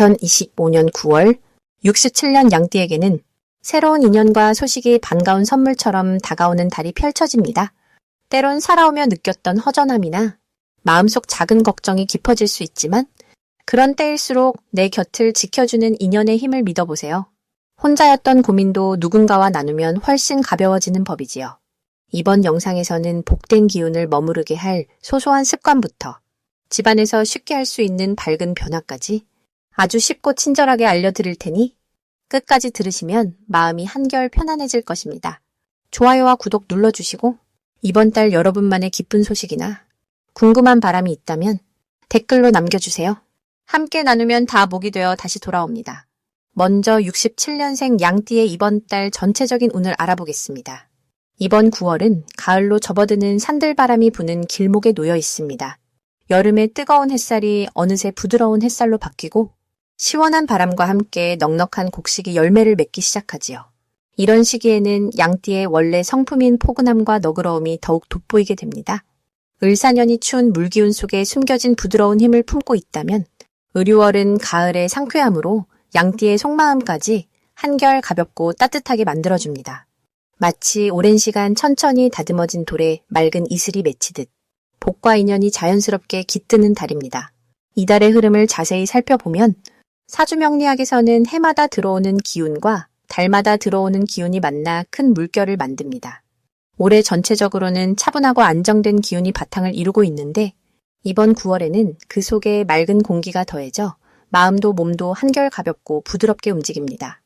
2025년 9월 67년 양띠에게는 새로운 인연과 소식이 반가운 선물처럼 다가오는 달이 펼쳐집니다. 때론 살아오며 느꼈던 허전함이나 마음속 작은 걱정이 깊어질 수 있지만 그런 때일수록 내 곁을 지켜주는 인연의 힘을 믿어보세요. 혼자였던 고민도 누군가와 나누면 훨씬 가벼워지는 법이지요. 이번 영상에서는 복된 기운을 머무르게 할 소소한 습관부터 집안에서 쉽게 할 수 있는 밝은 변화까지 아주 쉽고 친절하게 알려드릴 테니 끝까지 들으시면 마음이 한결 편안해질 것입니다. 좋아요와 구독 눌러주시고 이번 달 여러분만의 기쁜 소식이나 궁금한 바람이 있다면 댓글로 남겨주세요. 함께 나누면 다 복이 되어 다시 돌아옵니다. 먼저 67년생 양띠의 이번 달 전체적인 운을 알아보겠습니다. 이번 9월은 가을로 접어드는 산들바람이 부는 길목에 놓여 있습니다. 여름의 뜨거운 햇살이 어느새 부드러운 햇살로 바뀌고 시원한 바람과 함께 넉넉한 곡식이 열매를 맺기 시작하지요. 이런 시기에는 양띠의 원래 성품인 포근함과 너그러움이 더욱 돋보이게 됩니다. 을사년이 추운 물기운 속에 숨겨진 부드러운 힘을 품고 있다면 의류월은 가을의 상쾌함으로 양띠의 속마음까지 한결 가볍고 따뜻하게 만들어줍니다. 마치 오랜 시간 천천히 다듬어진 돌에 맑은 이슬이 맺히듯 복과 인연이 자연스럽게 깃드는 달입니다. 이달의 흐름을 자세히 살펴보면 사주명리학에서는 해마다 들어오는 기운과 달마다 들어오는 기운이 만나 큰 물결을 만듭니다. 올해 전체적으로는 차분하고 안정된 기운이 바탕을 이루고 있는데 이번 9월에는 그 속에 맑은 공기가 더해져 마음도 몸도 한결 가볍고 부드럽게 움직입니다.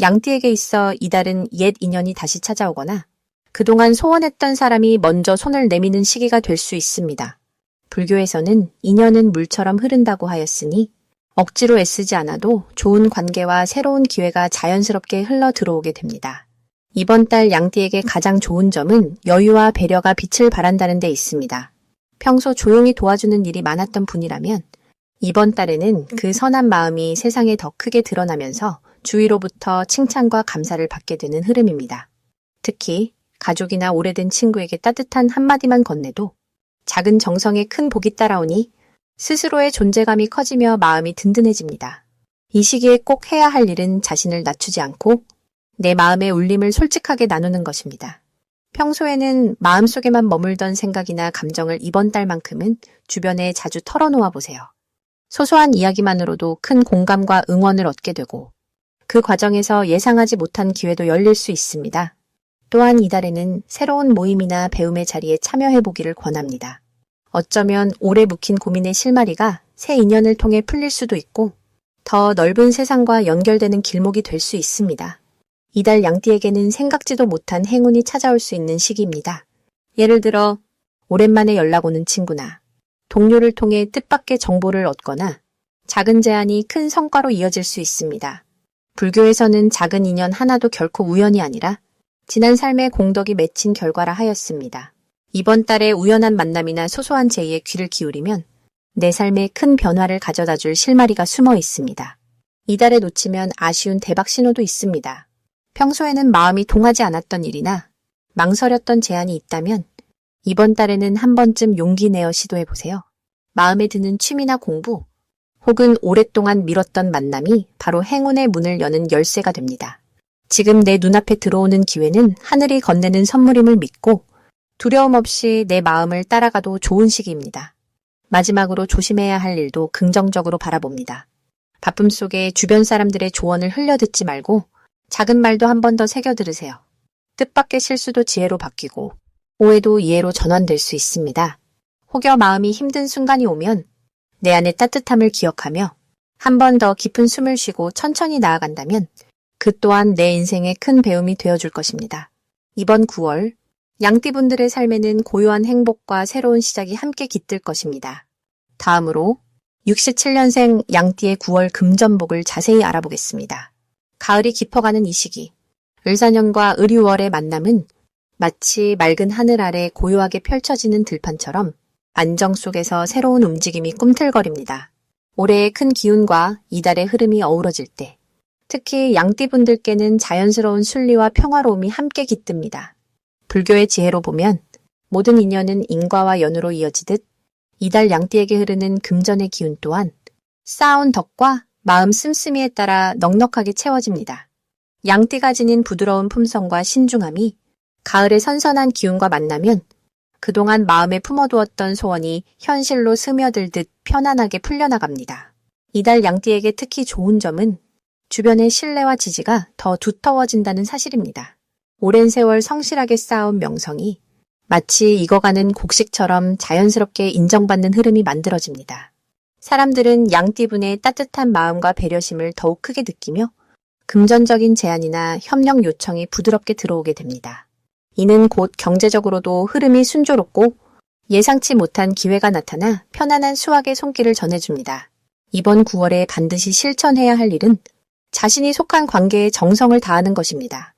양띠에게 있어 이달은 옛 인연이 다시 찾아오거나 그동안 소원했던 사람이 먼저 손을 내미는 시기가 될 수 있습니다. 불교에서는 인연은 물처럼 흐른다고 하였으니 억지로 애쓰지 않아도 좋은 관계와 새로운 기회가 자연스럽게 흘러 들어오게 됩니다. 이번 달 양띠에게 가장 좋은 점은 여유와 배려가 빛을 발한다는 데 있습니다. 평소 조용히 도와주는 일이 많았던 분이라면 이번 달에는 그 선한 마음이 세상에 더 크게 드러나면서 주위로부터 칭찬과 감사를 받게 되는 흐름입니다. 특히 가족이나 오래된 친구에게 따뜻한 한마디만 건네도 작은 정성에 큰 복이 따라오니 스스로의 존재감이 커지며 마음이 든든해집니다. 이 시기에 꼭 해야 할 일은 자신을 낮추지 않고 내 마음의 울림을 솔직하게 나누는 것입니다. 평소에는 마음속에만 머물던 생각이나 감정을 이번 달만큼은 주변에 자주 털어놓아 보세요. 소소한 이야기만으로도 큰 공감과 응원을 얻게 되고 그 과정에서 예상하지 못한 기회도 열릴 수 있습니다. 또한 이달에는 새로운 모임이나 배움의 자리에 참여해 보기를 권합니다. 어쩌면 오래 묵힌 고민의 실마리가 새 인연을 통해 풀릴 수도 있고 더 넓은 세상과 연결되는 길목이 될 수 있습니다. 이달 양띠에게는 생각지도 못한 행운이 찾아올 수 있는 시기입니다. 예를 들어 오랜만에 연락 오는 친구나 동료를 통해 뜻밖의 정보를 얻거나 작은 제안이 큰 성과로 이어질 수 있습니다. 불교에서는 작은 인연 하나도 결코 우연이 아니라 지난 삶의 공덕이 맺힌 결과라 하였습니다. 이번 달에 우연한 만남이나 소소한 제의에 귀를 기울이면 내 삶에 큰 변화를 가져다 줄 실마리가 숨어 있습니다. 이달에 놓치면 아쉬운 대박 신호도 있습니다. 평소에는 마음이 동하지 않았던 일이나 망설였던 제안이 있다면 이번 달에는 한 번쯤 용기 내어 시도해 보세요. 마음에 드는 취미나 공부 혹은 오랫동안 미뤘던 만남이 바로 행운의 문을 여는 열쇠가 됩니다. 지금 내 눈앞에 들어오는 기회는 하늘이 건네는 선물임을 믿고 두려움 없이 내 마음을 따라가도 좋은 시기입니다. 마지막으로 조심해야 할 일도 긍정적으로 바라봅니다. 바쁨 속에 주변 사람들의 조언을 흘려듣지 말고 작은 말도 한 번 더 새겨 들으세요. 뜻밖의 실수도 지혜로 바뀌고 오해도 이해로 전환될 수 있습니다. 혹여 마음이 힘든 순간이 오면 내 안의 따뜻함을 기억하며 한 번 더 깊은 숨을 쉬고 천천히 나아간다면 그 또한 내 인생의 큰 배움이 되어줄 것입니다. 이번 9월 양띠분들의 삶에는 고요한 행복과 새로운 시작이 함께 깃들 것입니다. 다음으로 67년생 양띠의 9월 금전복을 자세히 알아보겠습니다. 가을이 깊어가는 이 시기, 을사년과 을유월의 만남은 마치 맑은 하늘 아래 고요하게 펼쳐지는 들판처럼 안정 속에서 새로운 움직임이 꿈틀거립니다. 올해의 큰 기운과 이달의 흐름이 어우러질 때, 특히 양띠분들께는 자연스러운 순리와 평화로움이 함께 깃듭니다. 불교의 지혜로 보면 모든 인연은 인과와 연으로 이어지듯 이달 양띠에게 흐르는 금전의 기운 또한 쌓아온 덕과 마음 씀씀이에 따라 넉넉하게 채워집니다. 양띠가 지닌 부드러운 품성과 신중함이 가을의 선선한 기운과 만나면 그동안 마음에 품어두었던 소원이 현실로 스며들듯 편안하게 풀려나갑니다. 이달 양띠에게 특히 좋은 점은 주변의 신뢰와 지지가 더 두터워진다는 사실입니다. 오랜 세월 성실하게 쌓아온 명성이 마치 익어가는 곡식처럼 자연스럽게 인정받는 흐름이 만들어집니다. 사람들은 양띠분의 따뜻한 마음과 배려심을 더욱 크게 느끼며 금전적인 제안이나 협력 요청이 부드럽게 들어오게 됩니다. 이는 곧 경제적으로도 흐름이 순조롭고 예상치 못한 기회가 나타나 편안한 수확의 손길을 전해줍니다. 이번 9월에 반드시 실천해야 할 일은 자신이 속한 관계에 정성을 다하는 것입니다.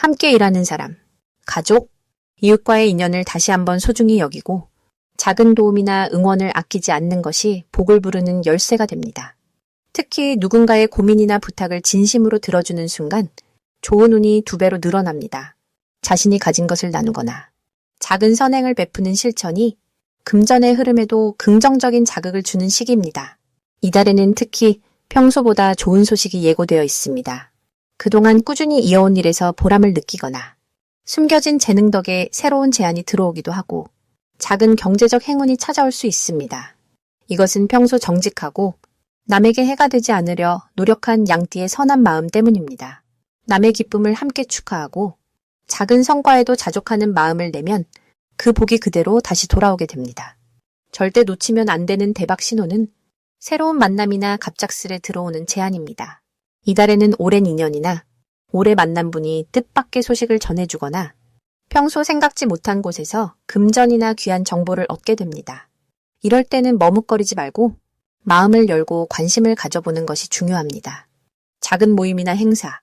함께 일하는 사람, 가족, 이웃과의 인연을 다시 한번 소중히 여기고 작은 도움이나 응원을 아끼지 않는 것이 복을 부르는 열쇠가 됩니다. 특히 누군가의 고민이나 부탁을 진심으로 들어주는 순간 좋은 운이 두 배로 늘어납니다. 자신이 가진 것을 나누거나 작은 선행을 베푸는 실천이 금전의 흐름에도 긍정적인 자극을 주는 시기입니다. 이달에는 특히 평소보다 좋은 소식이 예고되어 있습니다. 그동안 꾸준히 이어온 일에서 보람을 느끼거나 숨겨진 재능 덕에 새로운 제안이 들어오기도 하고 작은 경제적 행운이 찾아올 수 있습니다. 이것은 평소 정직하고 남에게 해가 되지 않으려 노력한 양띠의 선한 마음 때문입니다. 남의 기쁨을 함께 축하하고 작은 성과에도 자족하는 마음을 내면 그 복이 그대로 다시 돌아오게 됩니다. 절대 놓치면 안 되는 대박 신호는 새로운 만남이나 갑작스레 들어오는 제안입니다. 이달에는 오랜 인연이나 오래 만난 분이 뜻밖의 소식을 전해주거나 평소 생각지 못한 곳에서 금전이나 귀한 정보를 얻게 됩니다. 이럴 때는 머뭇거리지 말고 마음을 열고 관심을 가져보는 것이 중요합니다. 작은 모임이나 행사,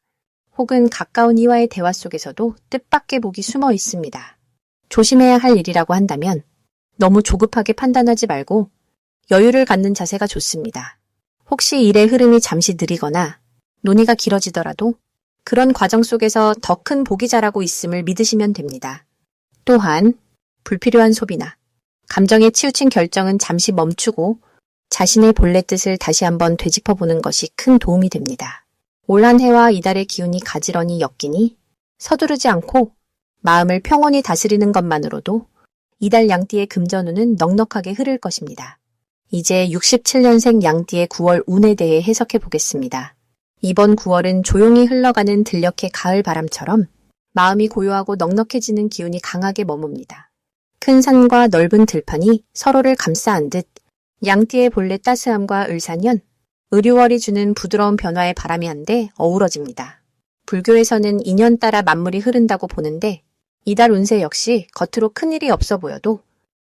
혹은 가까운 이와의 대화 속에서도 뜻밖의 복이 숨어 있습니다. 조심해야 할 일이라고 한다면 너무 조급하게 판단하지 말고 여유를 갖는 자세가 좋습니다. 혹시 일의 흐름이 잠시 느리거나 논의가 길어지더라도 그런 과정 속에서 더 큰 복이 자라고 있음을 믿으시면 됩니다. 또한 불필요한 소비나 감정에 치우친 결정은 잠시 멈추고 자신의 본래 뜻을 다시 한번 되짚어 보는 것이 큰 도움이 됩니다. 올 한 해와 이달의 기운이 가지런히 엮이니 서두르지 않고 마음을 평온히 다스리는 것만으로도 이달 양띠의 금전운은 넉넉하게 흐를 것입니다. 이제 67년생 양띠의 9월 운에 대해 해석해 보겠습니다. 이번 9월은 조용히 흘러가는 들녘의 가을 바람처럼 마음이 고요하고 넉넉해지는 기운이 강하게 머뭅니다. 큰 산과 넓은 들판이 서로를 감싸 안 듯 양띠의 본래 따스함과 을사년, 의류월이 주는 부드러운 변화의 바람이 한데 어우러집니다. 불교에서는 인연 따라 만물이 흐른다고 보는데 이달 운세 역시 겉으로 큰일이 없어 보여도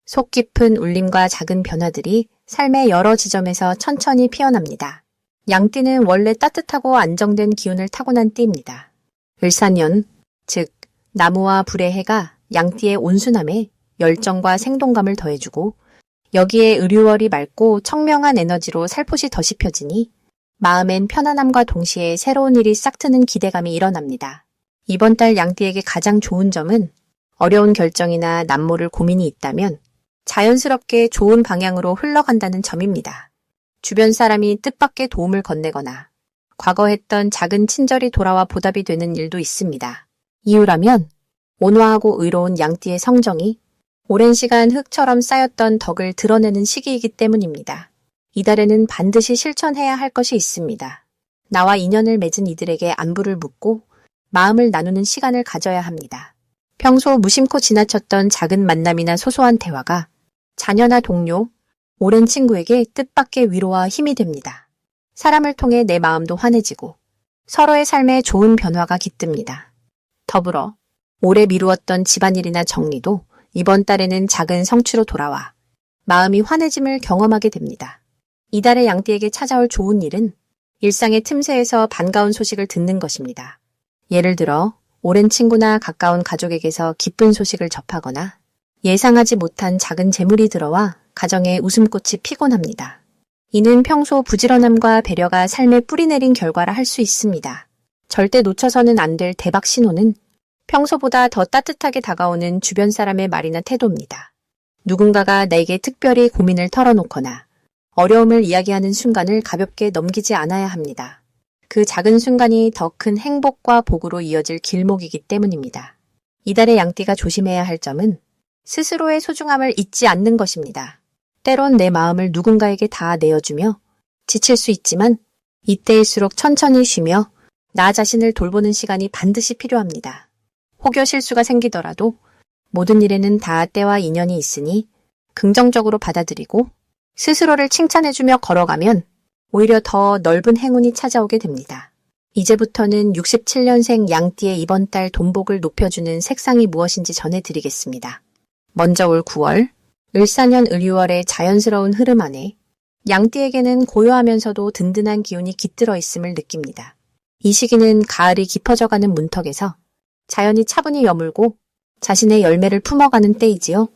속 깊은 울림과 작은 변화들이 삶의 여러 지점에서 천천히 피어납니다. 양띠는 원래 따뜻하고 안정된 기운을 타고난 띠입니다. 을사년, 즉 나무와 불의 해가 양띠의 온순함에 열정과 생동감을 더해주고 여기에 의류월이 맑고 청명한 에너지로 살포시 더 씹혀지니 마음엔 편안함과 동시에 새로운 일이 싹 트는 기대감이 일어납니다. 이번 달 양띠에게 가장 좋은 점은 어려운 결정이나 남모를 고민이 있다면 자연스럽게 좋은 방향으로 흘러간다는 점입니다. 주변 사람이 뜻밖의 도움을 건네거나 과거 했던 작은 친절이 돌아와 보답이 되는 일도 있습니다. 이유라면 온화하고 의로운 양띠의 성정이 오랜 시간 흙처럼 쌓였던 덕을 드러내는 시기이기 때문입니다. 이달에는 반드시 실천해야 할 것이 있습니다. 나와 인연을 맺은 이들에게 안부를 묻고 마음을 나누는 시간을 가져야 합니다. 평소 무심코 지나쳤던 작은 만남이나 소소한 대화가 자녀나 동료, 오랜 친구에게 뜻밖의 위로와 힘이 됩니다. 사람을 통해 내 마음도 환해지고 서로의 삶에 좋은 변화가 깃듭니다. 더불어 오래 미루었던 집안일이나 정리도 이번 달에는 작은 성취로 돌아와 마음이 환해짐을 경험하게 됩니다. 이달의 양띠에게 찾아올 좋은 일은 일상의 틈새에서 반가운 소식을 듣는 것입니다. 예를 들어 오랜 친구나 가까운 가족에게서 기쁜 소식을 접하거나 예상하지 못한 작은 재물이 들어와 가정에 웃음꽃이 피곤 합니다. 이는 평소 부지런함과 배려가 삶에 뿌리내린 결과라 할 수 있습니다. 절대 놓쳐서는 안 될 대박 신호는 평소보다 더 따뜻하게 다가오는 주변 사람의 말이나 태도입니다. 누군가가 내게 특별히 고민을 털어놓거나 어려움을 이야기하는 순간을 가볍게 넘기지 않아야 합니다. 그 작은 순간이 더 큰 행복과 복으로 이어질 길목이기 때문입니다. 이달의 양띠가 조심해야 할 점은 스스로의 소중함을 잊지 않는 것입니다. 때론 내 마음을 누군가에게 다 내어주며 지칠 수 있지만 이때일수록 천천히 쉬며 나 자신을 돌보는 시간이 반드시 필요합니다. 혹여 실수가 생기더라도 모든 일에는 다 때와 인연이 있으니 긍정적으로 받아들이고 스스로를 칭찬해주며 걸어가면 오히려 더 넓은 행운이 찾아오게 됩니다. 이제부터는 67년생 양띠의 이번 달 돈복을 높여주는 색상이 무엇인지 전해드리겠습니다. 먼저 올 9월, 을사년 을유월의 자연스러운 흐름 안에 양띠에게는 고요하면서도 든든한 기운이 깃들어 있음을 느낍니다. 이 시기는 가을이 깊어져가는 문턱에서 자연이 차분히 여물고 자신의 열매를 품어가는 때이지요.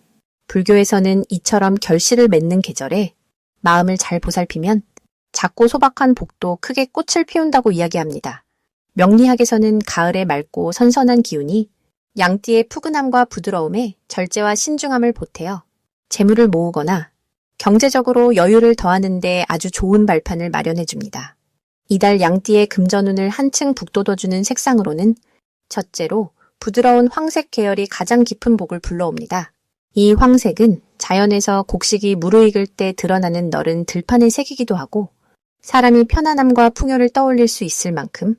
불교에서는 이처럼 결실을 맺는 계절에 마음을 잘 보살피면 작고 소박한 복도 크게 꽃을 피운다고 이야기합니다. 명리학에서는 가을의 맑고 선선한 기운이 양띠의 푸근함과 부드러움에 절제와 신중함을 보태어 재물을 모으거나 경제적으로 여유를 더하는데 아주 좋은 발판을 마련해 줍니다. 이달 양띠의 금전운을 한층 북돋워주는 색상으로는 첫째로 부드러운 황색 계열이 가장 깊은 복을 불러옵니다. 이 황색은 자연에서 곡식이 무르익을 때 드러나는 너른 들판의 색이기도 하고 사람이 편안함과 풍요를 떠올릴 수 있을 만큼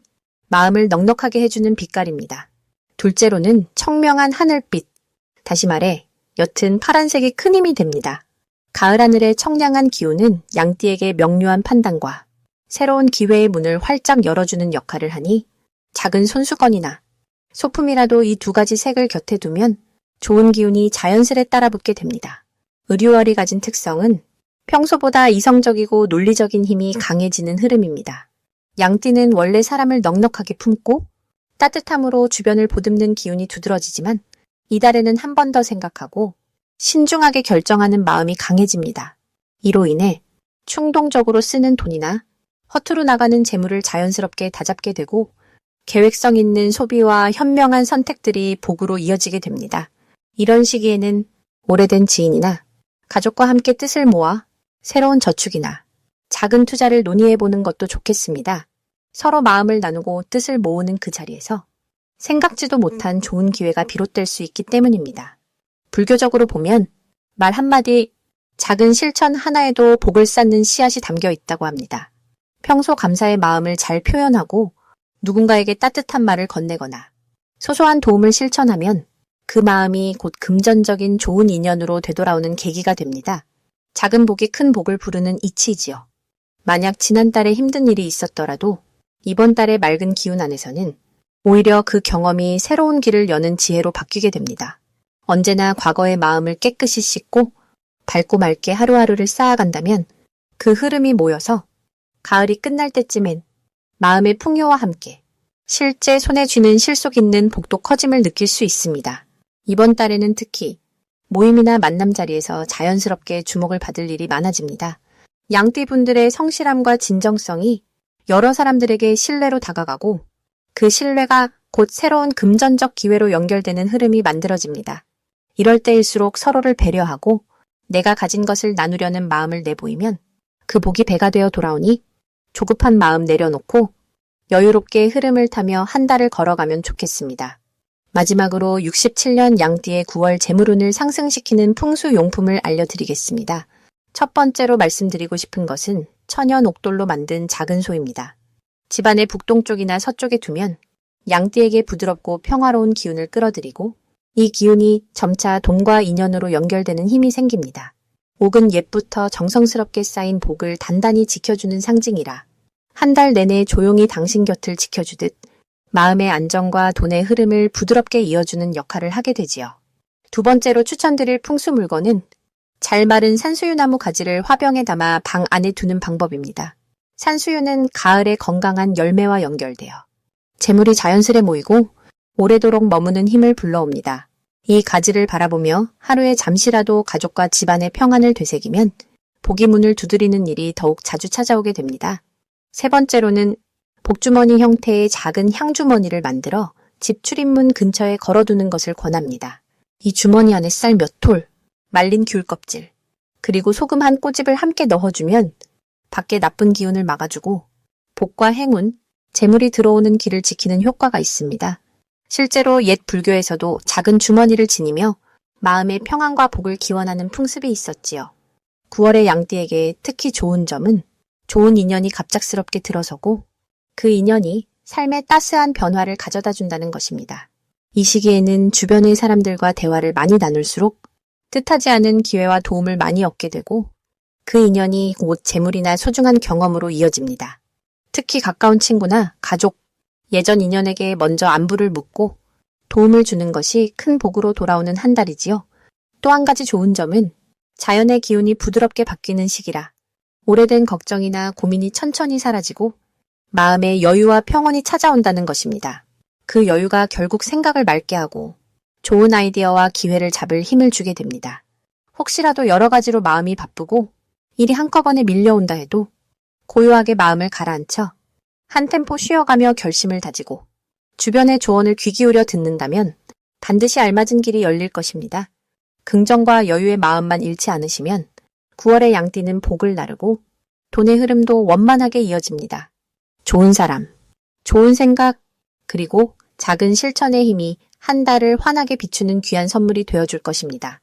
마음을 넉넉하게 해주는 빛깔입니다. 둘째로는 청명한 하늘빛, 다시 말해 옅은 파란색이 큰 힘이 됩니다. 가을 하늘의 청량한 기운은 양띠에게 명료한 판단과 새로운 기회의 문을 활짝 열어주는 역할을 하니 작은 손수건이나 소품이라도 이 두 가지 색을 곁에 두면 좋은 기운이 자연스레 따라붙게 됩니다. 의류월이 가진 특성은 평소보다 이성적이고 논리적인 힘이 강해지는 흐름입니다. 양띠는 원래 사람을 넉넉하게 품고 따뜻함으로 주변을 보듬는 기운이 두드러지지만 이달에는 한 번 더 생각하고 신중하게 결정하는 마음이 강해집니다. 이로 인해 충동적으로 쓰는 돈이나 허투루 나가는 재물을 자연스럽게 다잡게 되고 계획성 있는 소비와 현명한 선택들이 복으로 이어지게 됩니다. 이런 시기에는 오래된 지인이나 가족과 함께 뜻을 모아 새로운 저축이나 작은 투자를 논의해 보는 것도 좋겠습니다. 서로 마음을 나누고 뜻을 모으는 그 자리에서 생각지도 못한 좋은 기회가 비롯될 수 있기 때문입니다. 불교적으로 보면 말 한마디 작은 실천 하나에도 복을 쌓는 씨앗이 담겨 있다고 합니다. 평소 감사의 마음을 잘 표현하고 누군가에게 따뜻한 말을 건네거나 소소한 도움을 실천하면 그 마음이 곧 금전적인 좋은 인연으로 되돌아오는 계기가 됩니다. 작은 복이 큰 복을 부르는 이치이지요. 만약 지난달에 힘든 일이 있었더라도 이번 달의 맑은 기운 안에서는 오히려 그 경험이 새로운 길을 여는 지혜로 바뀌게 됩니다. 언제나 과거의 마음을 깨끗이 씻고 밝고 맑게 하루하루를 쌓아간다면 그 흐름이 모여서 가을이 끝날 때쯤엔 마음의 풍요와 함께 실제 손에 쥐는 실속 있는 복도 커짐을 느낄 수 있습니다. 이번 달에는 특히 모임이나 만남 자리에서 자연스럽게 주목을 받을 일이 많아집니다. 양띠 분들의 성실함과 진정성이 여러 사람들에게 신뢰로 다가가고 그 신뢰가 곧 새로운 금전적 기회로 연결되는 흐름이 만들어집니다. 이럴 때일수록 서로를 배려하고 내가 가진 것을 나누려는 마음을 내보이면 그 복이 배가 되어 돌아오니 조급한 마음 내려놓고 여유롭게 흐름을 타며 한 달을 걸어가면 좋겠습니다. 마지막으로 67년 양띠의 9월 재물운을 상승시키는 풍수용품을 알려드리겠습니다. 첫 번째로 말씀드리고 싶은 것은 천연 옥돌로 만든 작은 소입니다. 집안의 북동쪽이나 서쪽에 두면 양띠에게 부드럽고 평화로운 기운을 끌어들이고 이 기운이 점차 돈과 인연으로 연결되는 힘이 생깁니다. 옥은 옛부터 정성스럽게 쌓인 복을 단단히 지켜주는 상징이라 한 달 내내 조용히 당신 곁을 지켜주듯 마음의 안정과 돈의 흐름을 부드럽게 이어주는 역할을 하게 되지요. 두 번째로 추천드릴 풍수 물건은 잘 마른 산수유나무 가지를 화병에 담아 방 안에 두는 방법입니다. 산수유는 가을의 건강한 열매와 연결되어 재물이 자연스레 모이고 오래도록 머무는 힘을 불러옵니다. 이 가지를 바라보며 하루에 잠시라도 가족과 집안의 평안을 되새기면 복이 문을 두드리는 일이 더욱 자주 찾아오게 됩니다. 세 번째로는 복주머니 형태의 작은 향주머니를 만들어 집 출입문 근처에 걸어두는 것을 권합니다. 이 주머니 안에 쌀 몇 톨, 말린 귤 껍질, 그리고 소금 한 꼬집을 함께 넣어주면 밖에 나쁜 기운을 막아주고 복과 행운, 재물이 들어오는 길을 지키는 효과가 있습니다. 실제로 옛 불교에서도 작은 주머니를 지니며 마음의 평안과 복을 기원하는 풍습이 있었지요. 9월의 양띠에게 특히 좋은 점은 좋은 인연이 갑작스럽게 들어서고 그 인연이 삶에 따스한 변화를 가져다 준다는 것입니다. 이 시기에는 주변의 사람들과 대화를 많이 나눌수록 뜻하지 않은 기회와 도움을 많이 얻게 되고 그 인연이 곧 재물이나 소중한 경험으로 이어집니다. 특히 가까운 친구나 가족, 예전 인연에게 먼저 안부를 묻고 도움을 주는 것이 큰 복으로 돌아오는 한 달이지요. 또 한 가지 좋은 점은 자연의 기운이 부드럽게 바뀌는 시기라 오래된 걱정이나 고민이 천천히 사라지고 마음의 여유와 평온이 찾아온다는 것입니다. 그 여유가 결국 생각을 맑게 하고 좋은 아이디어와 기회를 잡을 힘을 주게 됩니다. 혹시라도 여러 가지로 마음이 바쁘고 일이 한꺼번에 밀려온다 해도 고요하게 마음을 가라앉혀 한 템포 쉬어가며 결심을 다지고 주변의 조언을 귀 기울여 듣는다면 반드시 알맞은 길이 열릴 것입니다. 긍정과 여유의 마음만 잃지 않으시면 9월의 양띠는 복을 나르고 돈의 흐름도 원만하게 이어집니다. 좋은 사람, 좋은 생각, 그리고 작은 실천의 힘이 한 달을 환하게 비추는 귀한 선물이 되어줄 것입니다.